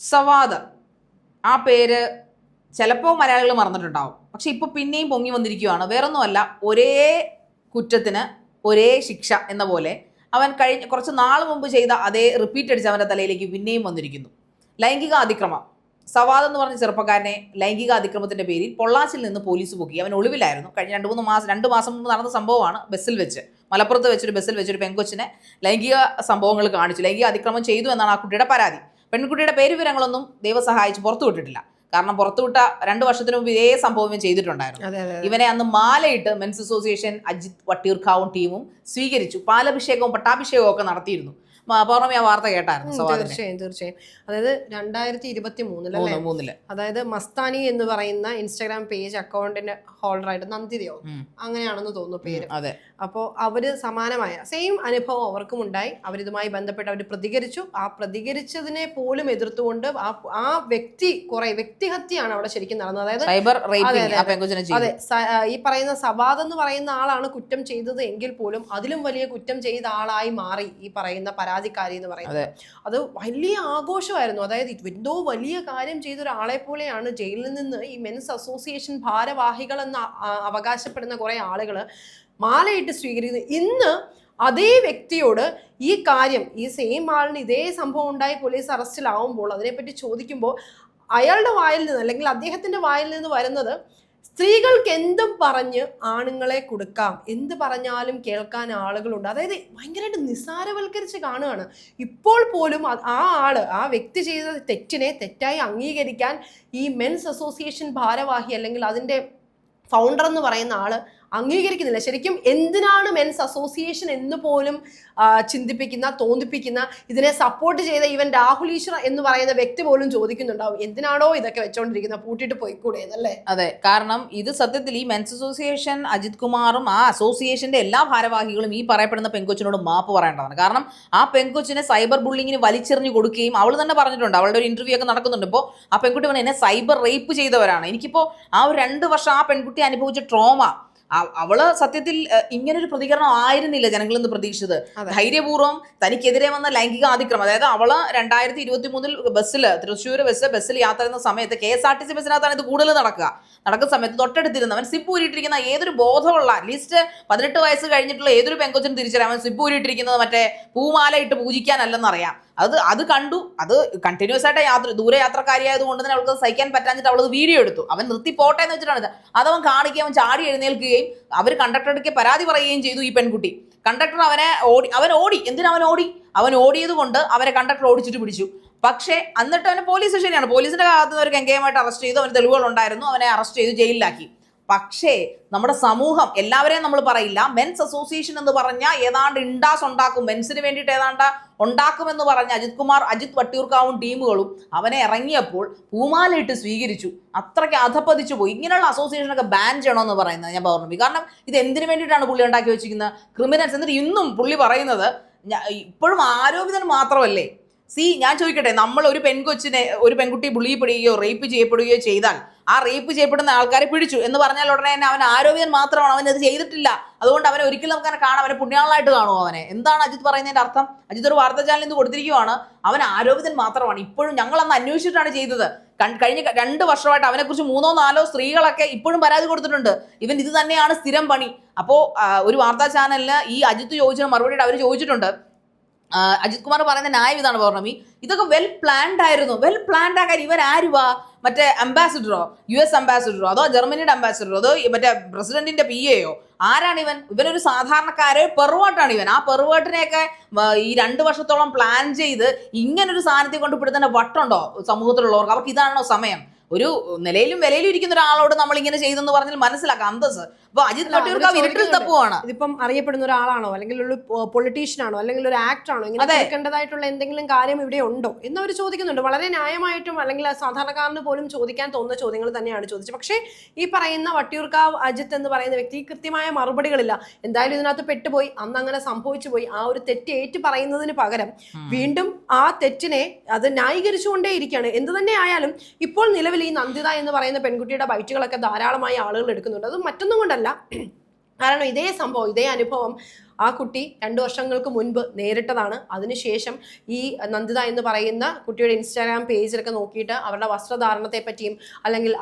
സവാദ്. ആ പേര് ചിലപ്പോൾ മലയാളികൾ മറന്നിട്ടുണ്ടാവും. പക്ഷെ ഇപ്പോൾ പിന്നെയും പൊങ്ങി വന്നിരിക്കുകയാണ് വേറൊന്നുമല്ല ഒരേ കുറ്റത്തിന് ഒരേ ശിക്ഷ എന്ന പോലെ അവൻ കഴിഞ്ഞ കുറച്ച് നാൾ മുമ്പ് ചെയ്ത അതേ റിപ്പീറ്റ് അടിച്ച് അവന്റെ തലയിലേക്ക് പിന്നെയും വന്നിരിക്കുന്നു. ലൈംഗിക അതിക്രമം. സവാദ് എന്ന് പറഞ്ഞ ചെറുപ്പക്കാരനെ ലൈംഗിക അതിക്രമത്തിന്റെ പേരിൽ പൊള്ളാച്ചിൽ നിന്ന് പോലീസ് പൊക്കി. അവൻ ഒളിവിലായിരുന്നു. കഴിഞ്ഞ രണ്ട് മൂന്ന് മാസം രണ്ട് മാസം മുമ്പ് നടന്ന സംഭവമാണ് ബസ്സിൽ വെച്ച്. മലപ്പുറത്ത് വെച്ചൊരു ബസ്സിൽ വെച്ചൊരു പെങ്കൊച്ചിനെ ലൈംഗിക സംഭവങ്ങൾ കാണിച്ചു. ലൈംഗിക അതിക്രമം ചെയ്തു എന്നാണ് ആ കുട്ടിയുടെ പരാതി. പെൺകുട്ടിയുടെ പേര് വിവരങ്ങളൊന്നും ദൈവം സഹായിച്ച് പുറത്തുവിട്ടിട്ടില്ല കാരണം പുറത്തുവിട്ട രണ്ട് വർഷത്തിന് മുമ്പ് ഇതേ സംഭവം ചെയ്തിട്ടുണ്ടായിരുന്നു. ഇവനെ അന്ന് മാലയിട്ട് മെൻസ് അസോസിയേഷൻ അജിത് വട്ടിയൂർക്കാവും ടീമും സ്വീകരിച്ചു. പാലഭിഷേകവും പട്ടാഭിഷേകവും ഒക്കെ നടത്തിയിരുന്നു. പൗർണമി ആ വാർത്ത കേട്ടായിരുന്നു തീർച്ചയായും തീർച്ചയായും. അതായത് രണ്ടായിരത്തി ഇരുപത്തി മൂന്നിൽ മൂന്നിൽ. അതായത് മസ്താനി എന്ന് പറയുന്ന ഇൻസ്റ്റാഗ്രാം പേജ് അക്കൗണ്ടിന്റെ ഹോൾഡറായിട്ട് നന്ദിതയോ അങ്ങനെയാണെന്ന് തോന്നുന്നു പേര്. അതെ. അപ്പോൾ അവർ സമാനമായ സെയിം അനുഭവം അവർക്കും ഉണ്ടായി അവരിതുമായി ബന്ധപ്പെട്ട് അവർ പ്രതികരിച്ചു. ആ പ്രതികരിച്ചതിനെ പോലും എതിർത്തുകൊണ്ട് ആ ആ വ്യക്തി കുറെ വ്യക്തിഹത്യയാണ് അവിടെ ശരിക്കും നടന്നത്. അതായത് സൈബർ അതെ, ഈ പറയുന്ന സവാദ് എന്ന് പറയുന്ന ആളാണ് കുറ്റം ചെയ്തത് എങ്കിൽ പോലും അതിലും വലിയ കുറ്റം ചെയ്ത ആളായി മാറി ഈ പറയുന്ന പരാതിക്കാരി എന്ന് പറയുന്നത്. അത്. വലിയ ആഘോഷമായിരുന്നു. അതായത് എന്തോ വലിയ കാര്യം ചെയ്ത ഒരാളെ പോലെയാണ് ജയിലിൽ നിന്ന് ഈ മെൻസ് അസോസിയേഷൻ ഭാരവാഹികൾ എന്ന് അവകാശപ്പെടുന്ന കുറെ ആളുകൾ മാലയിട്ട് സ്വീകരിക്കുന്നത് ഇന്ന് അതേ വ്യക്തിയോട് ഈ കാര്യം ഈ സെയിം ആളിന് ഇതേ സംഭവം ഉണ്ടായി പോലീസ് അറസ്റ്റിലാവുമ്പോൾ അതിനെപ്പറ്റി ചോദിക്കുമ്പോൾ അയാളുടെ വായിൽ നിന്ന് അല്ലെങ്കിൽ അദ്ദേഹത്തിന്റെ വായിൽ നിന്ന് വരുന്നത് സ്ത്രീകൾക്ക് എന്തും പറഞ്ഞ് ആണുങ്ങളെ കൊടുക്കാം. എന്ത് പറഞ്ഞാലും കേൾക്കാൻ ആളുകളുണ്ട്. അതായത് ഭയങ്കരമായിട്ട് നിസ്സാരവൽക്കരിച്ച് കാണുകയാണ്. ഇപ്പോൾ പോലും ആ ആൾ ആ വ്യക്തി ചെയ്ത തെറ്റിനെ തെറ്റായി അംഗീകരിക്കാൻ ഈ മെൻസ് അസോസിയേഷൻ ഭാരവാഹി അല്ലെങ്കിൽ അതിന്റെ ഫൗണ്ടർ എന്ന് പറയുന്ന ആൾ അംഗീകരിക്കുന്നില്ല. ശരിക്കും എന്തിനാണ് മെൻസ് അസോസിയേഷൻ എന്ന് പോലും ചിന്തിപ്പിക്കുന്ന തോന്നിപ്പിക്കുന്ന ഇതിനെ സപ്പോർട്ട് ചെയ്ത ഈവൻ രാഹുൽ ഈശ്വർ എന്ന് പറയുന്ന വ്യക്തി പോലും ചോദിക്കുന്നുണ്ടാവും എന്തിനാണോ ഇതൊക്കെ വെച്ചോണ്ടിരിക്കുന്നത് പൂട്ടിയിട്ട് പോയിക്കൂടെ അല്ലേ അതെ. കാരണം ഇത് സത്യത്തിൽ ഈ മെൻസ് അസോസിയേഷൻ അജിത് കുമാറും ആ അസോസിയേഷന്റെ എല്ലാ ഭാരവാഹികളും ഈ പറയപ്പെടുന്ന പെങ്കൊച്ചിനോട് മാപ്പ് പറയേണ്ടതാണ്. കാരണം ആ പെങ്കൊച്ചിനെ സൈബർ ബുള്ളിങ്ങിന് വലിച്ചെറിഞ്ഞ് കൊടുക്കുകയും അവൾ തന്നെ പറഞ്ഞിട്ടുണ്ട് അവളുടെ ഒരു ഇന്റർവ്യൂ ഒക്കെ നടക്കുന്നുണ്ട്. ഇപ്പോൾ ആ പെൺകുട്ടി പറഞ്ഞ എന്നെ സൈബർ റേപ്പ് ചെയ്തവരാണ്. എനിക്കിപ്പോൾ ആ ഒരു രണ്ട് വർഷം ആ പെൺകുട്ടി അനുഭവിച്ച ട്രോമ അവൾ സത്യത്തിൽ ഇങ്ങനെ ഇങ്ങനൊരു പ്രതികരണം ആയിരുന്നില്ല ജനങ്ങളിൽ നിന്ന് പ്രതീക്ഷിച്ചത് ധൈര്യപൂർവം തനിക്കെതിരെ വന്ന ലൈംഗിക അതിക്രമം അതായത് അവൾ രണ്ടായിരത്തി ഇരുപത്തി മൂന്നിൽ ബസ്സിൽ തൃശ്ശൂർ ബസ് ബസ്സിൽ യാത്ര ചെയ്യുന്ന സമയത്ത് K S R T C ബസ്സിനകത്താണ് ഇത് കൂടുതൽ നടക്കുക. നടക്കുന്ന സമയത്ത് തൊട്ടടുത്തിരുന്നവൻ സിപ്പ് ഊരിയിട്ടിരിക്കുന്ന ഏതൊരു ബോധമുള്ള അറ്റ്ലീസ്റ്റ് പതിനെട്ട് വയസ്സ് കഴിഞ്ഞിട്ടുള്ള ഏതൊരു പെങ്കൊച്ചിനും തിരിച്ചറിയാം. അവൻ സിപ്പ് ഊരിയിട്ടിരിക്കുന്നത് മറ്റേ പൂമാല ഇട്ട് പൂജിക്കാനല്ലെന്നറിയാം. അത് അത് കണ്ടു. അത് കണ്ടിന്യൂസ് ആയിട്ട് യാത്ര ദൂരെ യാത്രക്കാരിയായത് കൊണ്ട് തന്നെ അവൾക്ക് സഹിക്കാൻ പറ്റാഞ്ഞിട്ട് അവൾ വീഡിയോ എടുത്തു. അവൻ നിർത്തി പോട്ടെ എന്ന് വെച്ചിട്ടാണ് അതവൻ കാണിക്കുകയും അവൻ ചാടി എഴുന്നേൽക്കുകയും അവർ കണ്ടക്ടർക്ക് പരാതി പറയുകയും ചെയ്തു ഈ പെൺകുട്ടി. കണ്ടക്ടർ അവനെ ഓടി അവൻ ഓടി. എന്തിനാ അവൻ ഓടി? അവൻ ഓടിയത് കൊണ്ട് അവരെ കണ്ടക്ടർ ഓടിച്ചിട്ട് പിടിച്ചു. പക്ഷേ എന്നിട്ട് അവനെ പോലീസ് സ്റ്റേഷനാണ് പോലീസിന്റെ ഭാഗത്ത് നിന്ന് ഒരു ഗംഗേയമായിട്ട് അറസ്റ്റ് ചെയ്തു. അവന് തെളിവുകൾ ഉണ്ടായിരുന്നു. അവനെ അറസ്റ്റ് ചെയ്തു ജയിലിലാക്കി പക്ഷേ നമ്മുടെ സമൂഹം എല്ലാവരെയും നമ്മൾ പറയില്ല. മെൻസ് അസോസിയേഷൻ എന്ന് പറഞ്ഞാൽ ഏതാണ്ട് ഇണ്ടാസ് ഉണ്ടാക്കും. മെൻസിന് വേണ്ടിയിട്ട് ഏതാണ്ട് ഉണ്ടാക്കുമെന്ന് പറഞ്ഞ അജിത് കുമാർ അജിത് വട്ടിയൂർക്കാവും ടീമുകളും അവനെ ഇറങ്ങിയപ്പോൾ പൂമാലയിട്ട് സ്വീകരിച്ചു. അത്രയ്ക്ക് അധപ്പതിച്ചു പോയി. ഇങ്ങനെയുള്ള അസോസിയേഷനൊക്കെ ബാൻ ചെയ്യണമെന്ന് പറയുന്നത് ഞാൻ പറഞ്ഞു. കാരണം ഇത് എന്തിനു വേണ്ടിയിട്ടാണ് പുള്ളി ഉണ്ടാക്കി വെച്ചിരിക്കുന്നത്? ക്രിമിനൽസ് എന്നിട്ട് ഇന്നും പുള്ളി പറയുന്നത് ഇപ്പോഴും ആരോപിതൻ മാത്രമല്ലേ? സി ഞാൻ ചോദിക്കട്ടെ നമ്മൾ ഒരു പെൺകൊച്ചിനെ ഒരു പെൺകുട്ടി ബുള്ളിപ്പെടുകയോ റേപ്പ് ചെയ്യപ്പെടുകയോ ചെയ്താൽ ആ റേപ്പ് ചെയ്യപ്പെടുന്ന ആൾക്കാരെ പിടിച്ചു എന്ന് പറഞ്ഞാൽ ഉടനെ തന്നെ അവൻ ആരോഗ്യൻ മാത്രമാണ് അവൻ അത് ചെയ്തിട്ടില്ല. അതുകൊണ്ട് അവനെ ഒരിക്കലും നമുക്ക് കാണാം അവനെ പുണ്യാളായിട്ട് കാണുമോ അവനെ? എന്താണ് അജിത് പറയുന്നതിന്റെ അർത്ഥം? അജിത് ഒരു വാർത്താ ചാനലിൽ നിന്ന് കൊടുത്തിരിക്കുവാണ് അവൻ ആരോഗ്യൻ മാത്രമാണ്. ഇപ്പോഴും ഞങ്ങൾ അന്ന് അന്വേഷിച്ചിട്ടാണ് ചെയ്തത്. കഴിഞ്ഞ രണ്ട് വർഷമായിട്ട് അവനെക്കുറിച്ച് മൂന്നോ നാലോ സ്ത്രീകളൊക്കെ ഇപ്പോഴും പരാതി കൊടുത്തിട്ടുണ്ട്. ഇവൻ ഇത് തന്നെയാണ് സ്ഥിരം പണി. അപ്പോൾ ഒരു വാർത്താ ചാനലിന് ഈ അജിത്ത് ചോദിച്ചിട്ട് മറുപടിയിട്ട് അവർ ചോദിച്ചിട്ടുണ്ട്. അജിത് കുമാർ പറയുന്ന ന്യായം ഇതാണ് പൗർണമി. ഇതൊക്കെ വെൽ പ്ലാൻഡ് ആയിരുന്നു. വെൽ പ്ലാൻഡ് ആക്കാൻ ഇവൻ ആരുവാ മറ്റേ അംബാസിഡറോ യു എസ് അംബാസിഡറോ അതോ ജർമ്മനിയുടെ അംബാസിഡറോ അതോ മറ്റേ പ്രസിഡന്റിന്റെ പി എയോ ആരാണ് ഇവൻ? ഇവനൊരു സാധാരണക്കാരോ പെറുവാട്ടാണ് ഇവൻ. ആ പെറുവാട്ടിനെയൊക്കെ ഈ രണ്ട് വർഷത്തോളം പ്ലാൻ ചെയ്ത് ഇങ്ങനൊരു സാധനത്തെ കൊണ്ട് പിടുത്തേണ്ട വട്ടുണ്ടോ സമൂഹത്തിലുള്ളവർക്ക്? അവർക്ക് ഇതാണോ സമയം. ഒരു നിലയിലും വിലയിലും ഇരിക്കുന്ന ഒരാളോട് നമ്മൾ ഇങ്ങനെ ചെയ്തെന്ന് പറഞ്ഞാൽ മനസ്സിലാക്കാം. അന്തസ് അപ്പൊ അജിത് ഇരുട്ടിൽ തപ്പുവാണ്. ഇതിപ്പം അറിയപ്പെടുന്ന ഒരാളാണോ? അല്ലെങ്കിൽ ഒരു പൊളിറ്റീഷ്യൻ ആണോ? അല്ലെങ്കിൽ ഒരു ആക്ടർ ആണോ? ഇങ്ങനെ എടുക്കേണ്ടതായിട്ടുള്ള കേൾക്കേണ്ടതായിട്ടുള്ള എന്തെങ്കിലും കാര്യം ഇവിടെ ഉണ്ടോ? എന്ന് അവർ ചോദിക്കുന്നുണ്ട്. വളരെ ന്യായമായിട്ടും അല്ലെങ്കിൽ സാധാരണക്കാരന് പോലും ചോദിക്കാൻ തോന്നുന്ന ചോദ്യങ്ങൾ തന്നെയാണ് ചോദിച്ചത്. പക്ഷേ ഈ പറയുന്ന വട്ടിയൂർക്കാവ് അജിത്ത് എന്ന് പറയുന്ന വ്യക്തി കൃത്യമായ മറുപടികളില്ല. എന്തായാലും ഇതിനകത്ത് പെട്ടുപോയി. അന്ന് അങ്ങനെ സംഭവിച്ചു പോയി. ആ ഒരു തെറ്റ് ഏറ്റു പറയുന്നതിന് പകരം വീണ്ടും ആ തെറ്റിനെ അത് ന്യായീകരിച്ചുകൊണ്ടേ ഇരിക്കുകയാണ്. എന്ത് തന്നെ ആയാലും ഇപ്പോൾ നിലവിൽ ഈ നന്ദിത എന്ന് പറയുന്ന പെൺകുട്ടിയുടെ ബൈറ്റുകളൊക്കെ ധാരാളമായി ആളുകൾ എടുക്കുന്നുണ്ട്. അത് മറ്റൊന്നും കൊണ്ടല്ല. കാരണം ഇതേ സംഭവം ഇതേ അനുഭവം ആ കുട്ടി രണ്ടു വർഷങ്ങൾക്ക് മുൻപ് നേരിട്ടതാണ്. അതിനുശേഷം ഈ നന്ദിത എന്ന് പറയുന്ന കുട്ടിയുടെ ഇൻസ്റ്റാഗ്രാം പേജിലൊക്കെ നോക്കിയിട്ട് അവരുടെ വസ്ത്രധാരണത്തെ പറ്റിയും അല്ലെങ്കിൽ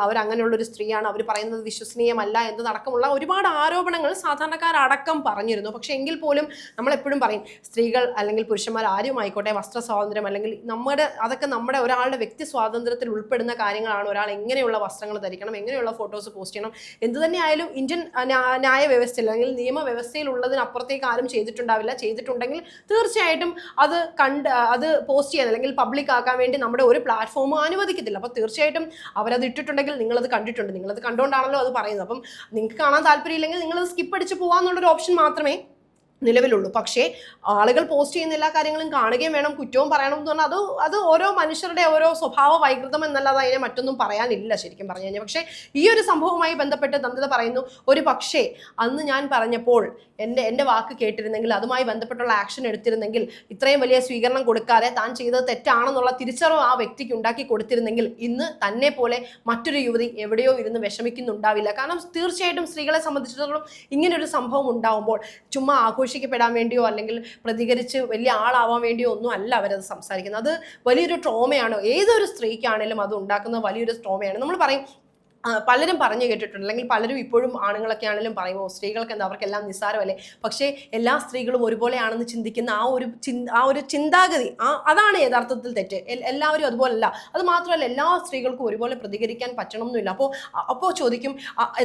ഒരു സ്ത്രീയാണ് അവർ പറയുന്നത് വിശ്വസനീയമല്ല എന്നതടക്കമുള്ള ഒരുപാട് ആരോപണങ്ങൾ സാധാരണക്കാരടക്കം പറഞ്ഞിരുന്നു. പക്ഷെ എങ്കിൽ പോലും നമ്മൾ എപ്പോഴും പറയും സ്ത്രീകൾ അല്ലെങ്കിൽ പുരുഷന്മാർ ആരും ആയിക്കോട്ടെ വസ്ത്ര സ്വാതന്ത്ര്യം അല്ലെങ്കിൽ നമ്മുടെ അതൊക്കെ നമ്മുടെ ഒരാളുടെ വ്യക്തി സ്വാതന്ത്ര്യത്തിൽ ഉൾപ്പെടുന്ന കാര്യങ്ങളാണ്. ഒരാൾ എങ്ങനെയുള്ള വസ്ത്രങ്ങൾ ധരിക്കണം എങ്ങനെയുള്ള ഫോട്ടോസ് പോസ്റ്റ് ചെയ്യണം എന്ത് തന്നെയായാലും ഇന്ത്യൻ ന്യായ വ്യവസ്ഥയിൽ അല്ലെങ്കിൽ നിയമവ്യവസ്ഥയിൽ ഉള്ളതിനപ്പുറത്തേക്ക് ആരും ചെയ്തിട്ടുണ്ടാവില്ല. ചെയ്തിട്ടുണ്ടെങ്കിൽ തീർച്ചയായിട്ടും അത് കണ്ട് അത് പോസ്റ്റ് ചെയ്യാൻ അല്ലെങ്കിൽ പബ്ലിക് ആക്കാൻ വേണ്ടി നമ്മുടെ ഒരു പ്ലാറ്റ്ഫോമും അനുവദിക്കത്തില്ല. അപ്പോൾ തീർച്ചയായിട്ടും അവരത് ഇട്ടിട്ടുണ്ടെങ്കിൽ നിങ്ങളത് കണ്ടിട്ടുണ്ട്. നിങ്ങളത് കണ്ടുകൊണ്ടാണല്ലോ അത് പറയുന്നത്. അപ്പം നിങ്ങൾക്ക് കാണാൻ താല്പര്യമില്ലെങ്കിൽ നിങ്ങളത് സ്കിപ്പ് അടിച്ച് പോകാമെന്നുള്ളൊരു ഓപ്ഷൻ മാത്രമേ നിലവിലുള്ളൂ. പക്ഷേ ആളുകൾ പോസ്റ്റ് ചെയ്യുന്ന എല്ലാ കാര്യങ്ങളും കാണുകയും വേണം കുറ്റവും പറയണം എന്ന് പറഞ്ഞാൽ അത് അത് ഓരോ മനുഷ്യരുടെ ഓരോ സ്വഭാവ വൈകൃതം എന്നല്ലാതെ അതിനെ മറ്റൊന്നും പറയാനില്ല ശരിക്കും പറഞ്ഞു കഴിഞ്ഞാൽ. പക്ഷേ ഈ ഒരു സംഭവവുമായി ബന്ധപ്പെട്ട് ദന്തത പറയുന്നു ഒരു പക്ഷേ അന്ന് ഞാൻ പറഞ്ഞപ്പോൾ എന്റെ എന്റെ വാക്ക് കേട്ടിരുന്നെങ്കിൽ അതുമായി ബന്ധപ്പെട്ടുള്ള ആക്ഷൻ എടുത്തിരുന്നെങ്കിൽ ഇത്രയും വലിയ സ്വീകരണം കൊടുക്കാതെ താൻ ചെയ്തത് തെറ്റാണെന്നുള്ള തിരിച്ചറിവ് ആ വ്യക്തിക്ക് ഉണ്ടാക്കി കൊടുത്തിരുന്നെങ്കിൽ ഇന്ന് തന്നെ പോലെ മറ്റൊരു യുവതി എവിടെയോ ഇരുന്ന് വിഷമിക്കുന്നുണ്ടാവില്ല. കാരണം തീർച്ചയായിട്ടും സ്ത്രീകളെ സംബന്ധിച്ചിടത്തോളം ഇങ്ങനൊരു സംഭവം ഉണ്ടാവുമ്പോൾ ചുമ്മാ ആഘോഷിക്കപ്പെടാൻ വേണ്ടിയോ അല്ലെങ്കിൽ പ്രതികരിച്ച് വലിയ ആളാവാൻ വേണ്ടിയോ ഒന്നും അല്ല അവരത് സംസാരിക്കുന്നത്. അത് വലിയൊരു ട്രോമയാണ് ഏതൊരു സ്ത്രീക്കാണേലും അത് ഉണ്ടാക്കുന്ന വലിയൊരു ട്രോമയാണ് നമ്മൾ പറയും പലരും പറഞ്ഞു കേട്ടിട്ടുണ്ട്. അല്ലെങ്കിൽ പലരും ഇപ്പോഴും ആണുങ്ങളൊക്കെ ആണെങ്കിലും പറയുമോ സ്ത്രീകൾക്ക് എന്താ അവർക്കെല്ലാം നിസ്സാരമല്ലേ? പക്ഷേ എല്ലാ സ്ത്രീകളും ഒരുപോലെയാണെന്ന് ചിന്തിക്കുന്ന ആ ഒരു ആ ഒരു ചിന്താഗതി ആ അതാണ് യഥാർത്ഥത്തിൽ തെറ്റ്. എല്ലാവരും അതുപോലല്ല. അത് മാത്രമല്ല എല്ലാ സ്ത്രീകൾക്കും ഒരുപോലെ പ്രതികരിക്കാൻ പറ്റണമെന്നില്ല അപ്പോൾ അപ്പോൾ ചോദിക്കും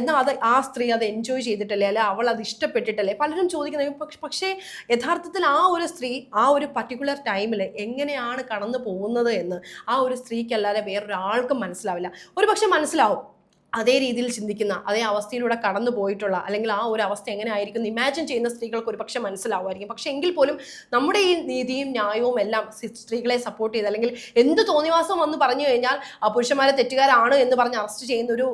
എന്നാൽ എന്നാ അത് ആ സ്ത്രീ അത് എൻജോയ് ചെയ്തിട്ടല്ലേ? അല്ലെ അവൾ അത് ഇഷ്ടപ്പെട്ടിട്ടല്ലേ? പലരും ചോദിക്കുന്നത് പക്ഷേ യഥാർത്ഥത്തിൽ ആ ഒരു സ്ത്രീ ആ ഒരു പർട്ടിക്കുലർ ടൈമിൽ എങ്ങനെയാണ് കടന്നു പോകുന്നത് എന്ന് ആ ഒരു സ്ത്രീക്കല്ലാതെ വേറൊരാൾക്കും മനസ്സിലാവില്ല. ഒരു പക്ഷെ മനസ്സിലാവും. അതേ രീതിയിൽ ചിന്തിക്കുന്ന അതേ അവസ്ഥയിലൂടെ കടന്നു പോയിട്ടുള്ള അല്ലെങ്കിൽ ആ ഒരു അവസ്ഥ എങ്ങനെ ആയിരിക്കും ഇമാജിൻ ചെയ്യുന്ന സ്ത്രീകൾക്ക് ഒരു പക്ഷെ മനസ്സിലാവുമായിരിക്കും. പക്ഷെ എങ്കിൽ പോലും നമ്മുടെ ഈ നീതിയും ന്യായവും എല്ലാം സ്ത്രീകളെ സപ്പോർട്ട് ചെയ്ത് അല്ലെങ്കിൽ എന്ത് തോന്നിവാസം വന്ന് പറഞ്ഞു കഴിഞ്ഞാൽ ആ പുരുഷന്മാരെ തെറ്റുകാരാണ് എന്ന് പറഞ്ഞ് അറസ്റ്റ് ചെയ്യുന്ന ഒരു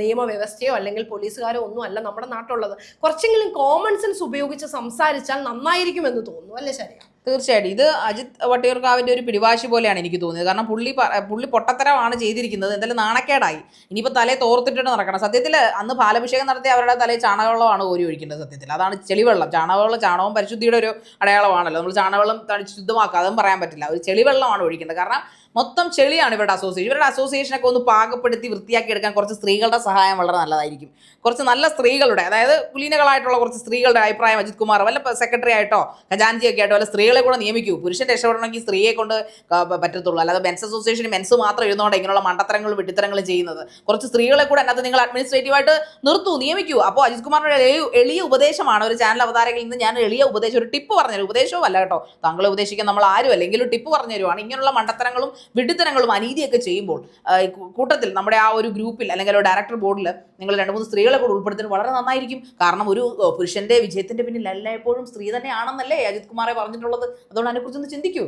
നിയമവ്യവസ്ഥയോ അല്ലെങ്കിൽ പോലീസുകാരോ ഒന്നും അല്ല നമ്മുടെ നാട്ടിലുള്ളത്. കുറച്ചെങ്കിലും കോമൺ സെൻസ് ഉപയോഗിച്ച് സംസാരിച്ചാൽ നന്നായിരിക്കുമെന്ന് തോന്നുന്നു. അല്ലേ ശരിയാ? തീർച്ചയായിട്ടും. ഇത് അജിത് വട്ടിയൂർക്കാവിന്റെ ഒരു പിടിവാശി പോലെയാണ് എനിക്ക് തോന്നിയത്. കാരണം പുള്ളി പുള്ളി പൊട്ടത്തരമാണ് ചെയ്തിരിക്കുന്നത്. എന്തായാലും നാണക്കേടായി. ഇനിയിപ്പോൾ തലേ തോർത്തിട്ട് നടക്കണം. സത്യത്തിൽ അന്ന് പാലഭിഷേകം നടത്തി അവരുടെ തലയിൽ ചാണകവെള്ളമാണ് ഓരി ഒഴിക്കേണ്ടത് സത്യത്തിൽ അതാണ് ചെളിവെള്ളം. ചാണകവെള്ളം ചാണകവും പരിശുദ്ധിയുടെ ഒരു അടയാളമാണല്ലോ. നമ്മൾ ചാണകവെള്ളം ശുദ്ധമാക്കുക അതും പറയാൻ പറ്റില്ല. ഒരു ചെളിവെള്ളമാണ് ഒഴിക്കേണ്ടത് കാരണം മൊത്തം ചെളിയാണ് ഇവരുടെ അസോസിയേഷൻ ഇവരുടെ അസോസിയേഷനൊക്കെ ഒന്ന് പാകപ്പെടുത്തി വൃത്തിയാക്കി എടുക്കാൻ കുറച്ച് സ്ത്രീകളുടെ സഹായം വളരെ നല്ലതായിരിക്കും. കുറച്ച് നല്ല സ്ത്രീകളുടെ അതായത് കുലീനകളായിട്ടുള്ള കുറച്ച് സ്ത്രീകളുടെ അഭിപ്രായം അജിത് കുമാർ വല്ല സെക്രട്ടറി ആയിട്ടോ ഖജാൻജി ഒക്കെ ആയിട്ടോ വല്ല സ്ത്രീകളെ കൂടെ നിയമിക്കൂ. പുരുഷൻ രക്ഷപ്പെടണമെങ്കിൽ സ്ത്രീയെ കൊണ്ട് പറ്റത്തുള്ളൂ. അല്ലാതെ മെൻസ് അസോസിയേഷൻ മെൻസ് മാത്രം ഇരുന്നോണ്ട് ഇങ്ങനെയുള്ള മണ്ടത്തരങ്ങളും വിട്ടിത്തരങ്ങളും ചെയ്യുന്നത്. കുറച്ച് സ്ത്രീകളെ കൂടെ അതിനകത്ത് നിങ്ങൾ അഡ്മിനിസ്ട്രേറ്റീവായിട്ട് നിർത്തൂ നിയമിക്കൂ. അപ്പോൾ അജിത് കുമാറിന്റെ എളിയ- ഉപദേശമാണ് ഒരു ചാനൽ അവതാരകയിൽ നിന്ന് ഞാൻ എളിയ ഉപദേശം ഒരു ടിപ്പ് പറഞ്ഞൊരു ഉപദേശവും അല്ല കേട്ടോ. താങ്കളെ ഉപദേശിക്കാൻ നമ്മൾ ആരും അല്ലെങ്കിൽ ഒരു ടിപ്പ് പറഞ്ഞു തരുവാണ്. ഇങ്ങനെയുള്ള മണ്ടത്തരങ്ങളും വിഡിത്തരങ്ങളും അനീതിയൊക്കെ ചെയ്യുമ്പോൾ കൂട്ടത്തിൽ നമ്മുടെ ആ ഒരു ഗ്രൂപ്പിൽ അല്ലെങ്കിൽ ഒരു ഡയറക്ടർ ബോർഡിൽ നിങ്ങൾ രണ്ട് മൂന്ന് സ്ത്രീകളെ കൂടെ ഉൾപ്പെടുത്തുന്നത് വളരെ നന്നായിരിക്കും. കാരണം ഒരു പുരുഷന്റെ വിജയത്തിന്റെ പിന്നിൽ എല്ലായ്പ്പോഴും സ്ത്രീ തന്നെയാണെന്നല്ലേ അജിത് കുമാറെ പറഞ്ഞിട്ടുള്ളത്. അതുകൊണ്ട് അതിനെക്കുറിച്ചൊന്ന് ചിന്തിക്കൂ.